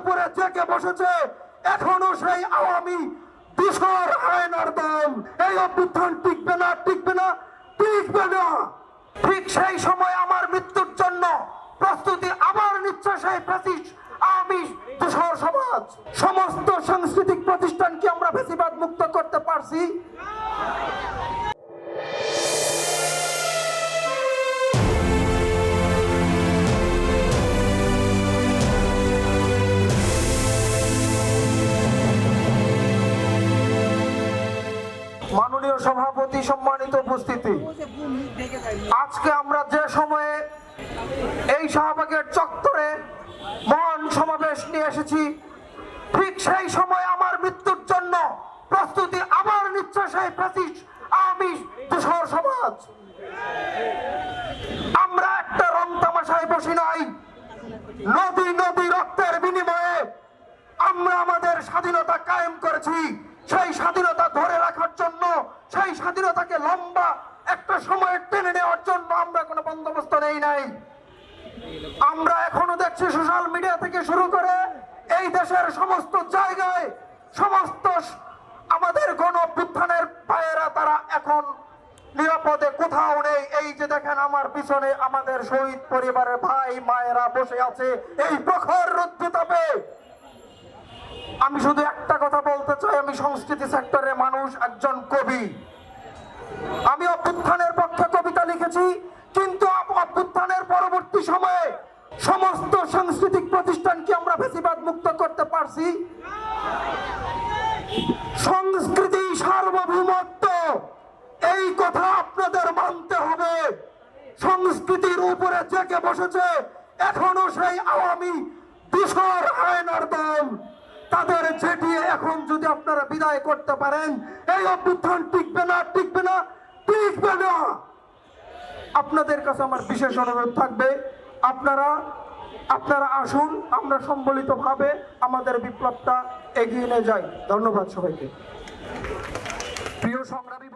উপরে জেগে বসেছে। এখনও সেই আওয়ামী দূষর আয়নার দল। এই অভ্যুত্থান টিকবে না টিকবে না টিকবে না। ঠিক সেই সময় আমার মৃত্যুর জন্য প্রস্তুতি আবার নিচ্ছে সেই ফ্যাসিস্ট আওয়ামী দূষর সমাজ। সমস্ত সাংস্কৃতিক প্রতিষ্ঠানকে আমরা বেশিরভাগ মুক্ত করতে পারছি। মাননীয় সভাপতি সম্মানিত উপস্থিতি। আজকে আমরা যে সময়ে এই শাহবাগের চত্বরে মহান সমাবেশ নিয়ে এসেছি, ঠিক সেই সময় আমার মৃত্যুর জন্য প্রস্তুতি আবার নিচ্ছে সেই ফ্যাসিস্ট আওয়ামী দূষর সমাজ। আমরা একটা রং তামাশায় বসি নাই। নদী নদী রক্তের বিনিময়ে আমরা আমাদের স্বাধীনতা কায়েম করেছি। সেই স্বাধীনতা ধরে রাখার জন্য, সেই স্বাধীনতাকে লম্বা একটা সময় টেনে নেওয়ার জন্য আমরা কোনো বন্দোবস্ত নেই নাই। আমরা এখনও দেখছি সোশ্যাল মিডিয়া থেকে শুরু করে এই দেশের সমস্ত জায়গায়, সমস্ত আমাদের গণ অভ্যুত্থানের পায়েরা তারা এখন নিরাপদে কোথাও নেই। এই যে দেখেন আমার পিছনে আমাদের শহীদ পরিবারের ভাই, মায়েরা বসে আছে এই প্রখর রুদ্ধতাপে আমি শুধু একটা চাই আমি সংস্কৃতি সেক্টরের মানুষ, একজন কবি। আমি অভ্যুত্থানের পক্ষে কবিতা লিখেছি, কিন্তু অভ্যুত্থানের পরবর্তী সময়ে সমস্ত সাংস্কৃতিক প্রতিষ্ঠানকে আমরা বেশিরভাগ মুক্ত করতে পারছি। সংস্কৃতি সার্বভৌমত্ব, এই কথা আপনাদের মানতে হবে। সংস্কৃতির উপরে জেগে বসেছে, এখনও সেই আওয়ামী দূষর আয়নার দল। তাদের ঝেঁটিয়ে এখন যদি আপনারা বিদায় করতে পারেন, এই অভ্যুত্থান টিকবে না টিকবে না টিকবে না। আপনাদের কাছে আমার বিশেষ অনুরোধ থাকবে, আপনারা আপনারা আসুন, আমরা সম্বলিতভাবে আমাদের বিপ্লবটা এগিয়ে নিয়ে যাই। ধন্যবাদ সবাইকে। প্রিয় সংগ্রামী